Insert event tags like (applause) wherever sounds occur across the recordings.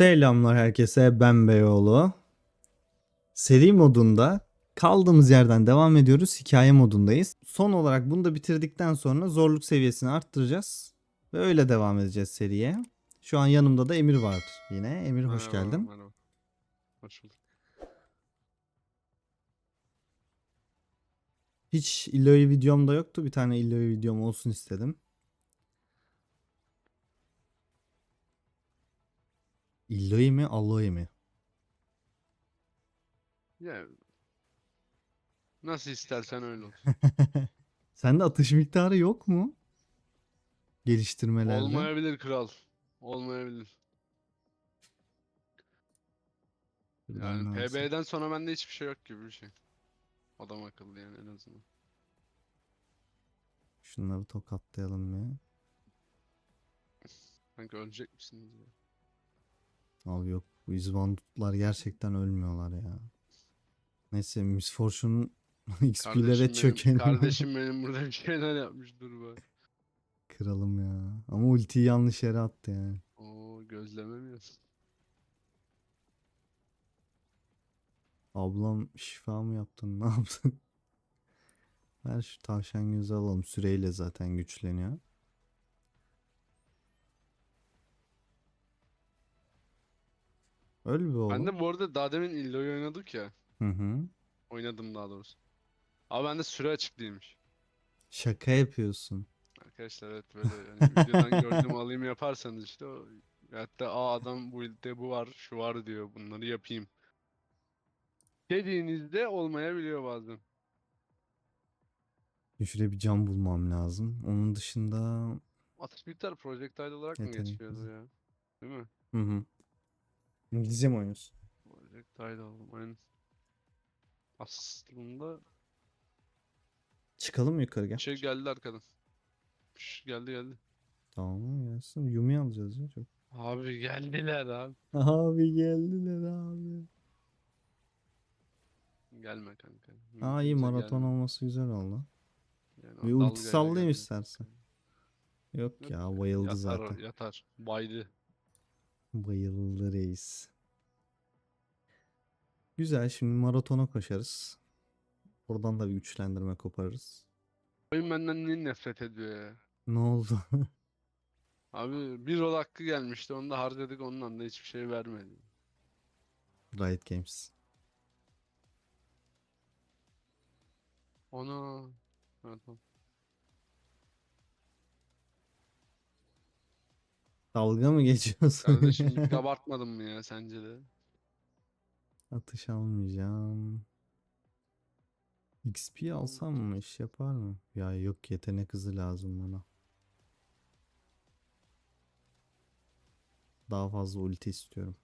Selamlar herkese ben Beyoğlu. Seri modunda kaldığımız yerden devam ediyoruz. Hikaye modundayız. Son olarak bunu da bitirdikten sonra zorluk seviyesini arttıracağız. Ve öyle devam edeceğiz seriye. Şu an yanımda da Emir var yine. Emir hoş Merhaba, geldin. Merhaba. Hoş bulduk. Hiç Illoy videom da yoktu. Bir tane Illoy videom olsun istedim. Illoy mi Alloy mi? Ya nasıl istersen öyle olsun. (laughs) Sende atış miktarı yok mu? Geliştirmelerde. Olmayabilir kral. Olmayabilir. Yani lazım. PB'den sonra bende hiçbir şey yok gibi bir şey. Adam akıllı yani en azından. Şunları tokatlayalım ya. Sanki ölecek misiniz ya? Abi yok bu izbandutlar gerçekten ölmüyorlar ya. Neyse Miss Fortune'un (laughs) XP'lere çökelim. kardeşim benim burada bir şeyler yapmış dur bak. Kıralım ya. Ama ultiyi yanlış yere attı yani. Oo gözleme mi yiyorsun? Ablam şifa mı yaptın ne yaptın? (laughs) Ver şu tavşan gözü alalım. Süreyle zaten güçleniyor. Öl be oğlum. Ben de bu arada daha demin Illo'yu oynadık ya. Hı hı. Oynadım daha doğrusu. Abi bende süre açık değilmiş. Şaka yapıyorsun. Arkadaşlar evet böyle yani (laughs) videodan gördüğüm alayım yaparsanız işte o hatta aa adam bu ilde bu var şu var diyor bunları yapayım. Dediğinizde olmayabiliyor bazen. Şuraya bir cam bulmam lazım. Onun dışında Atış miktarı projectile olarak mı Yetenek geçiyordu ya? Değil mi? Hı hı. İngilizce mi oynuyorsun? Oğlum aynen. Aslında Çıkalım mı yukarı gel. şey geldi arkadan. Şş, geldi geldi. Tamam gelsin. Yumi alacağız ya çok. Abi geldiler abi. Abi geldiler abi. Gelme kanka. Aa iyi Mümkünse maraton gelme. olması güzel oldu. Yani Bir ulti dalgayla sallayayım gelme. istersen. Yok Yok, ya bayıldı Yatar zaten. yatar. Baydı. Bayıldı reis. Güzel şimdi maratona koşarız. Oradan da bir güçlendirme koparırız. Oyun benden niye nefret ediyor ya? Ne oldu? (laughs) Abi bir rol hakkı gelmişti. Onu da harcadık ondan da hiçbir şey vermedi. Riot Games. Ona. Ha, tamam. Dalga mı geçiyorsun? Kardeşim (laughs) bir tık abartmadın mı ya sence de? Atış almayacağım. XP alsam mı iş yapar mı? Ya yok yetenek hızı lazım bana. Daha fazla ulti istiyorum.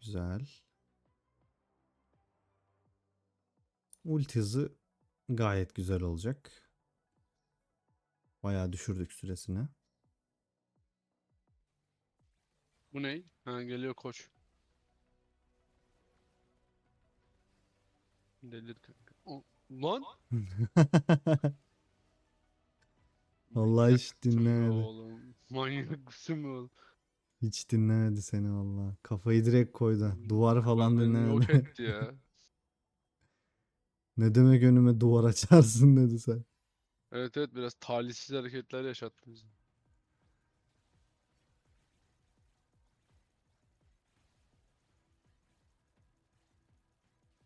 Güzel. Ulti hızı gayet güzel olacak. Bayağı düşürdük süresini. Bu ne? Ha geliyor koç. Delir kanka. O, lan? (laughs) Vallahi hiç dinlemedi. Oğlum. Manyak mısın oğlum? Hiç dinlemedi seni valla. Kafayı direkt koydu. Duvar falan Yok dinlemedi. etti ya. (laughs) Ne demek önüme duvar açarsın dedi sen. Evet evet biraz talihsiz hareketler yaşattı bizi.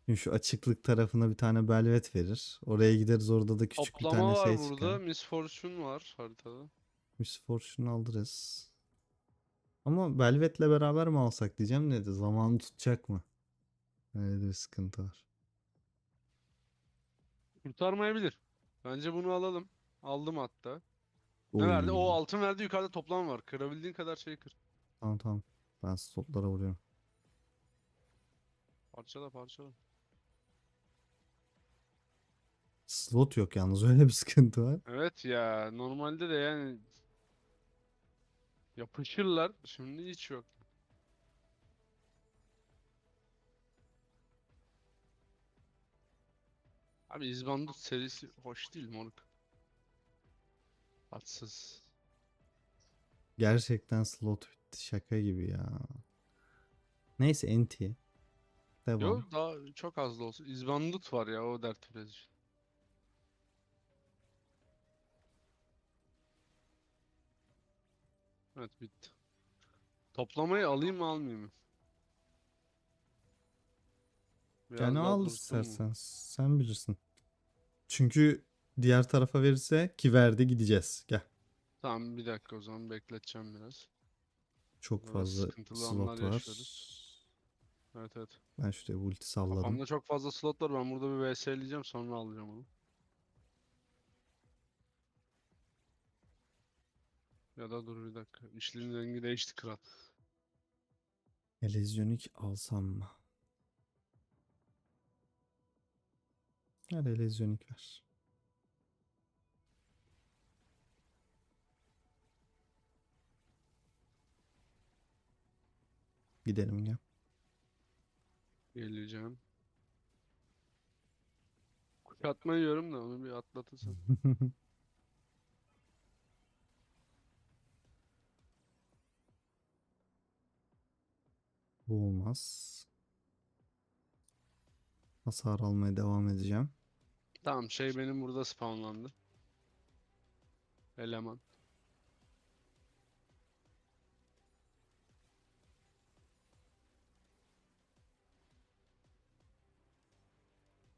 Şimdi şu açıklık tarafına bir tane belvet verir. Oraya gideriz orada da küçük bir Toplama tane var şey burada. çıkar. Miss Fortune var haritada. Miss Fortune alırız. Ama Belvet'le beraber mi alsak diyeceğim dedi. Zamanı tutacak mı? Öyle de bir sıkıntı var. Kurtarmayabilir. Bence bunu alalım. Aldım hatta. Ne verdi? O altın verdi yukarıda toplam var. Kırabildiğin kadar şey kır. Tamam tamam. Ben slotlara vuruyorum. Parçala parçala. Slot yok yalnız (laughs) öyle bir sıkıntı var. Evet ya normalde de yani yapışırlar. Şimdi hiç yok. Abi İzbandut serisi hoş değil moruk. Tatsız. Gerçekten slot bitti. Şaka gibi ya. Neyse NT. Devam. Yok daha çok az da olsun. İzbandut var ya o dert işte. Evet bitti. Toplamayı alayım mı almayayım mı? Biraz daha al dursun mu? istersen. Sen bilirsin. Çünkü diğer tarafa verirse ki verdi gideceğiz. Gel. Tamam bir dakika o zaman bekleteceğim biraz. Çok Biraz fazla sıkıntılı anlar slot var. yaşıyoruz. Evet evet. Ben şuraya ulti salladım. Kafamda çok fazla slot var. Ben burada bir VS'leyeceğim sonra alacağım onu. Ya da dur bir dakika. İşlerin rengi değişti kral. Elezyonik alsam mı? Hadi elezyonik ver. Gidelim ya. Geleceğim. Kuşatma yiyorum da onu bir atlatırsam. (laughs) Bu olmaz. Hasar almaya devam edeceğim. Tamam şey benim burada spawnlandı. Eleman.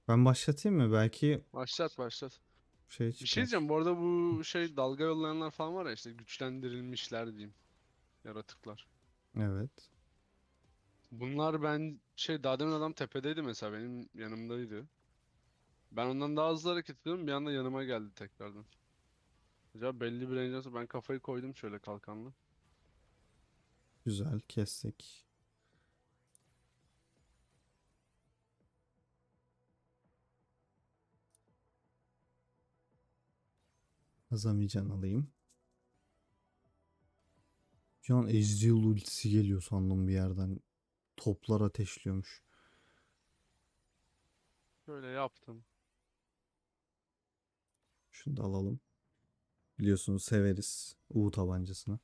Ben başlatayım mı? Belki Başlat başlat. şey Bir çıkar. şey diyeceğim bu arada bu şey dalga yollayanlar falan var ya işte güçlendirilmişler diyeyim. Yaratıklar. Evet. Bunlar ben şey daha demin adam tepedeydi mesela benim yanımdaydı. Ben ondan daha hızlı hareket ediyorum bir anda yanıma geldi tekrardan. Acaba belli bir range nasıl ben kafayı koydum şöyle kalkanla. Güzel kestik. Azamican alayım. Şu an Ezreal ultisi geliyor sandım bir yerden. Toplar ateşliyormuş. Şöyle yaptım. Şunu da alalım. Biliyorsunuz severiz U tabancasını.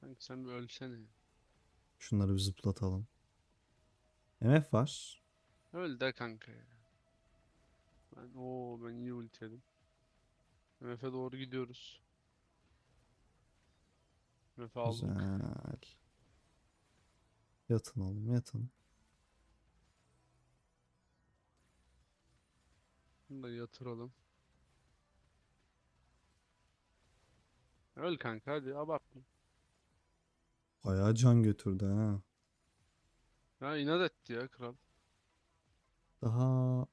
Kanka sen bir ölsene. Şunları bir zıplatalım. MF var. Öl de kanka ya. Ben o ben iyi ulti yedim. MF'e doğru gidiyoruz. MF aldık. Güzel. Yatın oğlum yatın. Bunu da yatıralım. Öl kanka hadi abartma. Bayağı can götürdü ha. Ya inat etti ya kral. Daha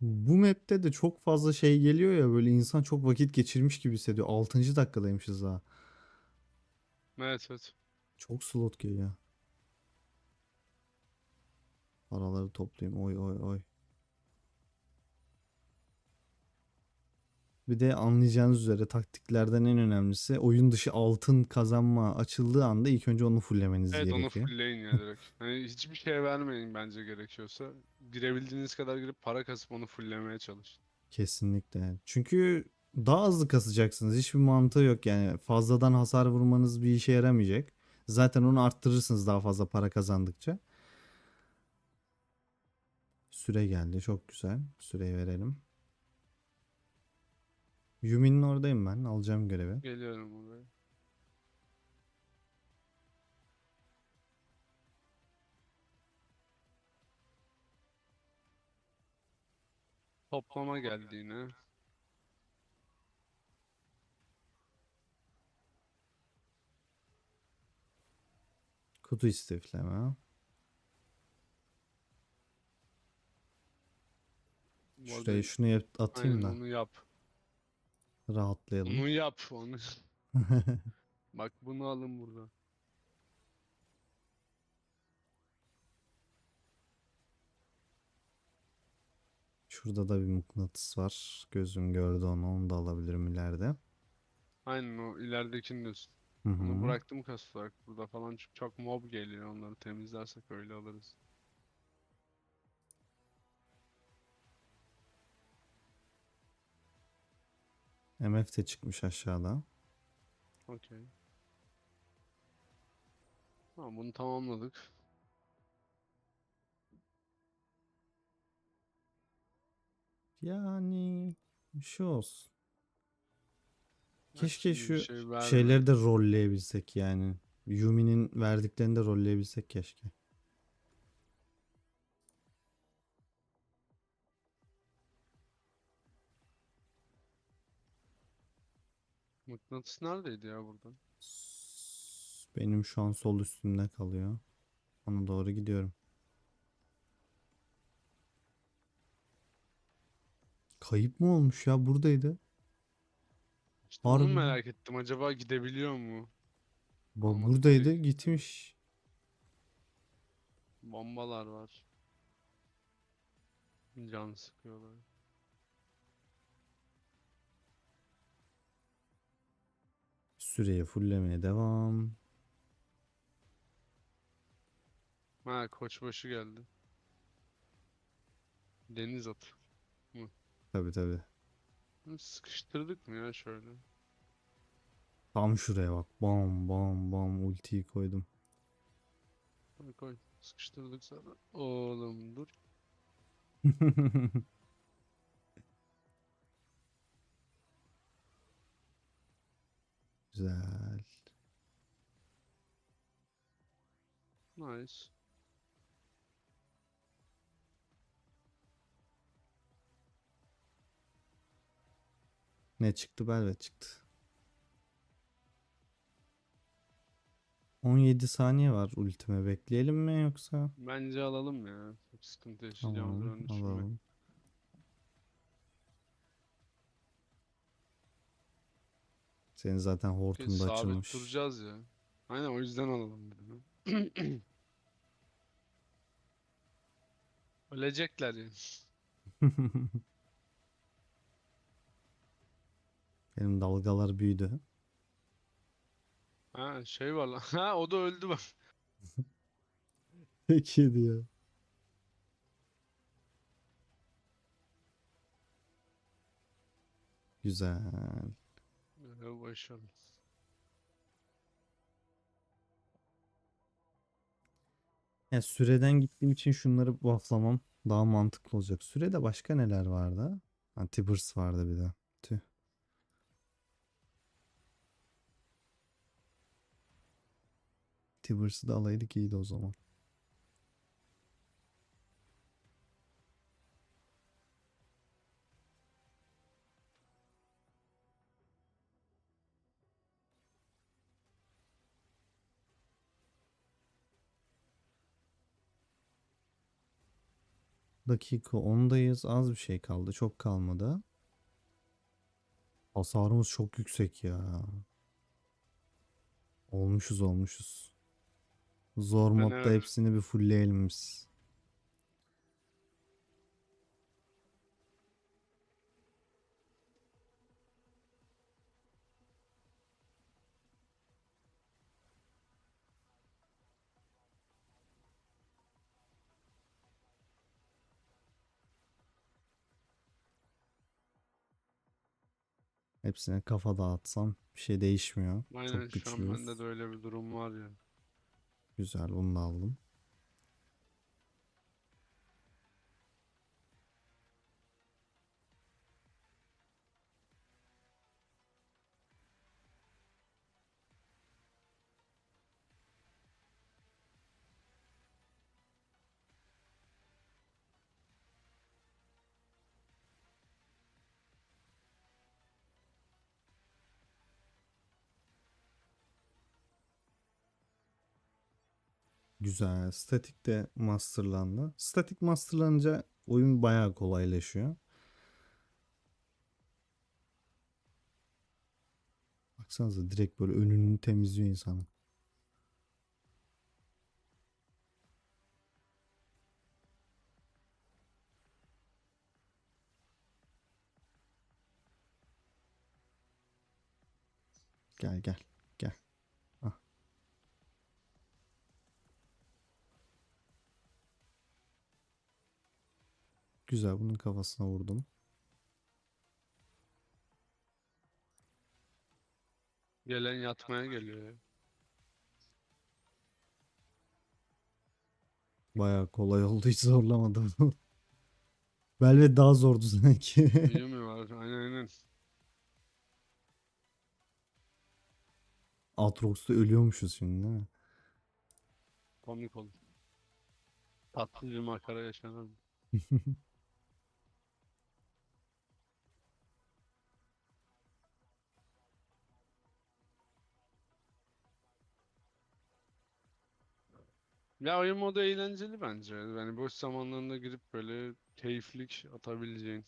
bu map'te de çok fazla şey geliyor ya böyle insan çok vakit geçirmiş gibi hissediyor. 6. dakikadaymışız daha. Evet evet. Çok slot geliyor. Paraları toplayayım. Oy oy oy. Bir de anlayacağınız üzere taktiklerden en önemlisi oyun dışı altın kazanma açıldığı anda ilk önce onu fullemeniz Evet onu gerekiyor. fullleyin ya direkt. (laughs) Hani hiçbir şey vermeyin bence gerekiyorsa. Girebildiğiniz kadar girip para kasıp onu fulllemeye çalışın. Kesinlikle. Çünkü daha hızlı kasacaksınız. Hiçbir mantığı yok yani. Fazladan hasar vurmanız bir işe yaramayacak. Zaten onu arttırırsınız daha fazla para kazandıkça. Süre geldi. Çok güzel. Süreyi verelim. Yumi'nin oradayım ben. Alacağım görevi. Geliyorum oraya. Toplama geldi yine. Kutu istifleme. Şuraya şunu yap- atayım aynen da onu yap. Rahatlayalım. Onu yap onu. (laughs) Bak bunu alın burada. Şurada da bir mıknatıs var. Gözüm gördü onu. Onu da alabilirim ileride. Aynen o ileridekini diyorsun. Hı Onu hı. bıraktım kas olarak. Burada falan çok, çok mob geliyor. Onları temizlersek öyle alırız. MF de çıkmış aşağıda. Okey. Tamam bunu tamamladık. Yani bir şey olsun. Keşke şu şey şeyleri de rolleyebilsek yani. Yumi'nin verdiklerini de rolleyebilsek keşke. Mıknatıs neredeydi ya burada? Benim şu an sol üstümde kalıyor. Ona doğru gidiyorum. Kayıp mı olmuş ya? Buradaydı. İşte onu Harbiden. merak ettim. Acaba gidebiliyor mu? Ba- Olmadı buradaydı, tabii. gitmiş. Bombalar var. Can sıkıyorlar. Süreyi fullemeye devam. Ha koçbaşı geldi. Deniz atı. Tabi tabi. Hı, Sıkıştırdık mı ya şöyle? Tam şuraya bak. Bam bam bam ultiyi koydum. Koy koy. Sıkıştırdık sana. Oğlum dur. (laughs) Güzel. Nice. Ne çıktı? Belvet çıktı. 17 saniye var ultime bekleyelim mi yoksa? Bence alalım ya. Çok sıkıntı yaşayacağımızı Tamam alalım. Senin zaten hortumda sabit açılmış. duracağız ya. Aynen o yüzden alalım dedim. (clears throat) Ölecekler yani. (laughs) Benim dalgalar büyüdü. Ha şey var lan. (laughs) Ha o da öldü bak. (laughs) Peki diyor. Güzel. Ee, Başarılı. Ya süreden gittiğim için şunları bufflamam daha mantıklı olacak. Sürede başka neler vardı? Ha, Tibbers vardı bir de. Tüh. Tibbers'ı da alaydık iyiydi o zaman. Dakika 10'dayız. Az bir şey kaldı. Çok kalmadı. Hasarımız çok yüksek ya. Olmuşuz olmuşuz. Zor modda evet. hepsini bir fullleyelim biz. Hepsine kafa dağıtsam bir şey değişmiyor. Aynen Çok şu an güçlüyüz. bende de öyle bir durum var ya. Güzel bunu da aldım. Güzel. Statik de masterlandı. Statik masterlanınca oyun bayağı kolaylaşıyor. Baksanıza direkt böyle önünü temizliyor insanın. Gel gel Güzel bunun kafasına vurdum. Gelen yatmaya geliyor ya. Bayağı kolay oldu hiç zorlamadım. (laughs) Velvet daha zordu sanki. (laughs) İyi mi var? Aynen aynen. Aatrox'ta ölüyormuşuz şimdi değil mi? Komik oldu. Tatlı bir makara yaşanan. (laughs) Ya oyun modu eğlenceli bence. Yani boş zamanlarında girip böyle keyiflik atabileceğin.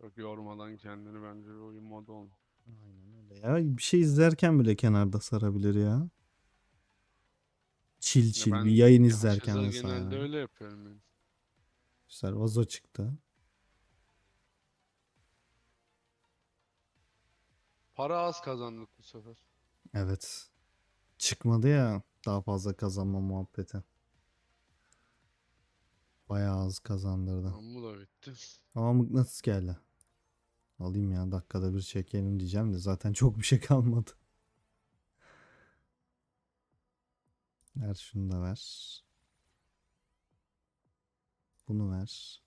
Çok yormadan kendini bence bir oyun modu olmalı. Aynen öyle ya. Bir şey izlerken bile kenarda sarabilir ya. Çil çil ben bir yayın ya izlerken şahsen mesela. genelde öyle yapıyorum yani. Güzel vazo çıktı. Para az kazandık bu sefer. Evet. Çıkmadı ya daha fazla kazanma muhabbeti. Bayağı az kazandırdı. Tamam bu da bitti. Ama mıknatıs geldi. Alayım ya dakikada bir çekelim diyeceğim de zaten çok bir şey kalmadı. Ver şunu da ver. Bunu ver.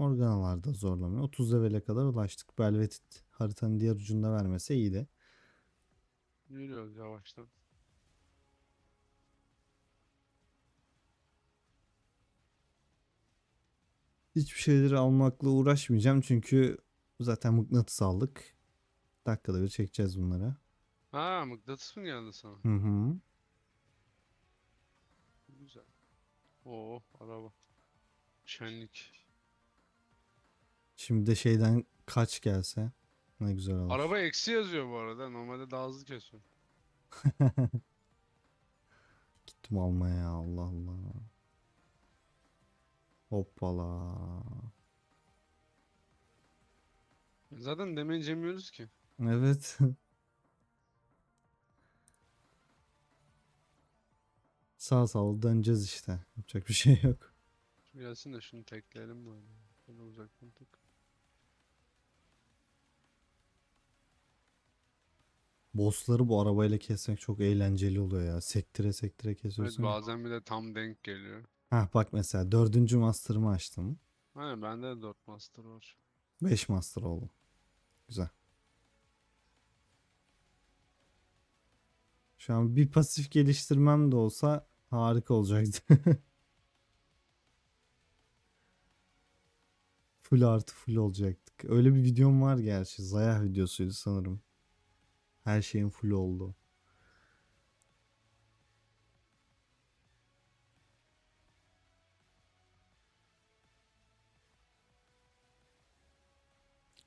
Morganalarda zorlamıyor. 30 level'e kadar ulaştık. Velvet haritanın diğer ucunda vermese iyiydi. Yürüyoruz yavaştan. Hiçbir şeyleri almakla uğraşmayacağım çünkü zaten mıknatıs aldık. Dakikada bir çekeceğiz bunları. Ha mıknatıs mı geldi sana? Hı hı. Güzel. Oo araba. Şenlik. Şimdi de şeyden kaç gelse ne güzel olur. Araba eksi yazıyor bu arada. Normalde daha hızlı kesiyor. (laughs) Gittim almaya Allah Allah. Hoppala. Zaten damage yemiyoruz ki. Evet. (laughs) Sağ sağ döneceğiz işte. Yapacak bir şey yok. Gelsin de şunu tekleyelim böyle. Böyle uzaktan tık. Bossları bu arabayla kesmek çok eğlenceli oluyor ya. Sektire sektire Evet kesiyorsun. bazen bir de tam denk geliyor. Hah bak mesela dördüncü master'ımı açtım. Aynen bende de 4 master var. 5 master oldu. Güzel. Şu an bir pasif geliştirmem de olsa harika olacaktı. (laughs) full artı full olacaktık. Öyle bir videom var gerçi. Zayah videosuydu sanırım. Her şeyin full oldu.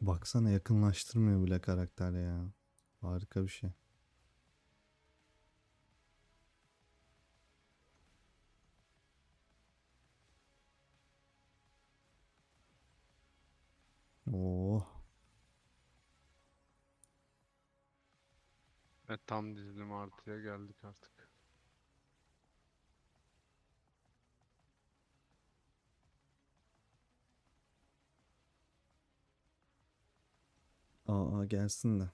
Baksana yakınlaştırmıyor bile karakter ya. Harika bir şey. Evet tam dizilim artıya geldik artık. Aa gelsin de.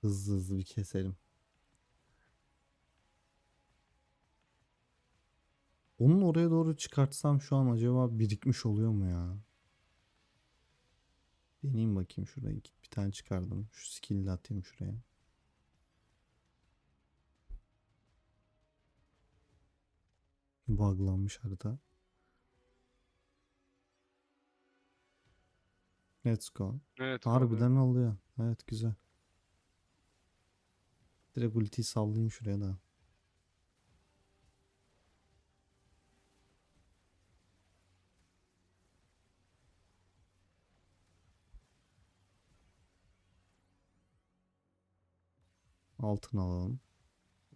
Hızlı hızlı bir keselim. Onun oraya doğru çıkartsam şu an acaba birikmiş oluyor mu ya? Deneyeyim bakayım şuraya. Bir tane çıkardım. Şu skill'le atayım şuraya. Buglanmış harita. Let's go. Evet Harbiden oluyor. Evet güzel. Direkt ultiyi sallayayım şuraya da. Altın alalım.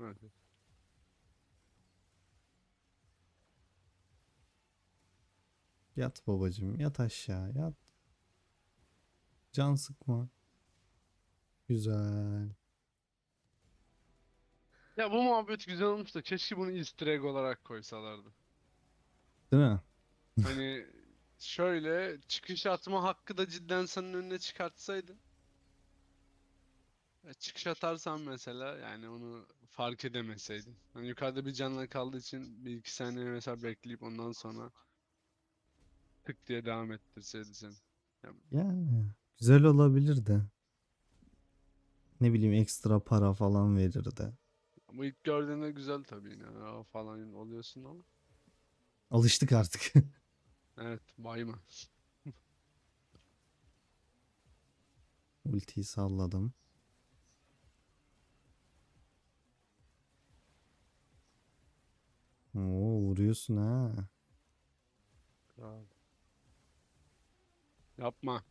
Evet. Yat babacım yat aşağı yat. Can sıkma. Güzel. Ya bu muhabbet güzel olmuş da keşke bunu easter egg olarak koysalardı. Değil mi? Hani şöyle çıkış atma hakkı da cidden senin önüne çıkartsaydın. E, Çıkış atarsan mesela yani onu fark edemeseydin. Hani yukarıda bir canla kaldığı için bir iki saniye mesela bekleyip ondan sonra tık diye devam ettirseydi seni. Yani güzel olabilirdi. Ne bileyim ekstra para falan verirdi. Ama ilk gördüğünde güzel tabii yine "Aa" falan oluyorsun ama. Alıştık artık. (laughs) Evet bayma. (laughs) Ultiyi salladım. Oo vuruyorsun ha. Kral. Yapma.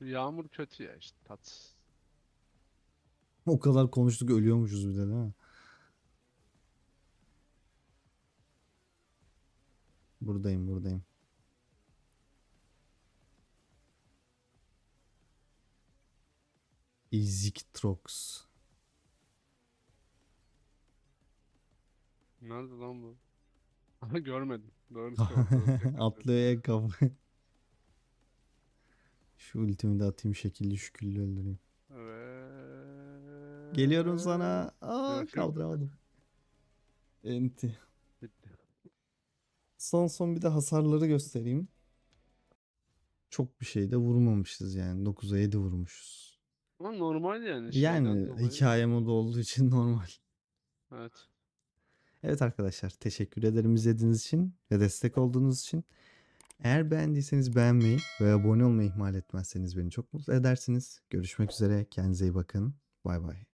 Yağmur kötü ya işte tat. O kadar konuştuk ölüyormuşuz bir de değil mi? Buradayım buradayım. Iziktrox. Nerede lan bu? (laughs) Görmedim. Doğru söylüyorsun. (laughs) Atlıyor ya kafa. Şu ultimi de atayım şekilli şüküllü öldüreyim. Evet. Geliyorum sana. Aa Yok, kaldıramadım. Enti. Bitti. Son son bir de hasarları göstereyim. Çok bir şey de vurmamışız yani. 9'a 7 vurmuşuz. Ama normal yani. Yani dolayı. hikaye modu olduğu için (laughs) normal. Evet. Evet arkadaşlar teşekkür ederim izlediğiniz için ve destek olduğunuz için. Eğer beğendiyseniz beğenmeyi ve abone olmayı ihmal etmezseniz beni çok mutlu edersiniz. Görüşmek üzere. Kendinize iyi bakın. Bay bay.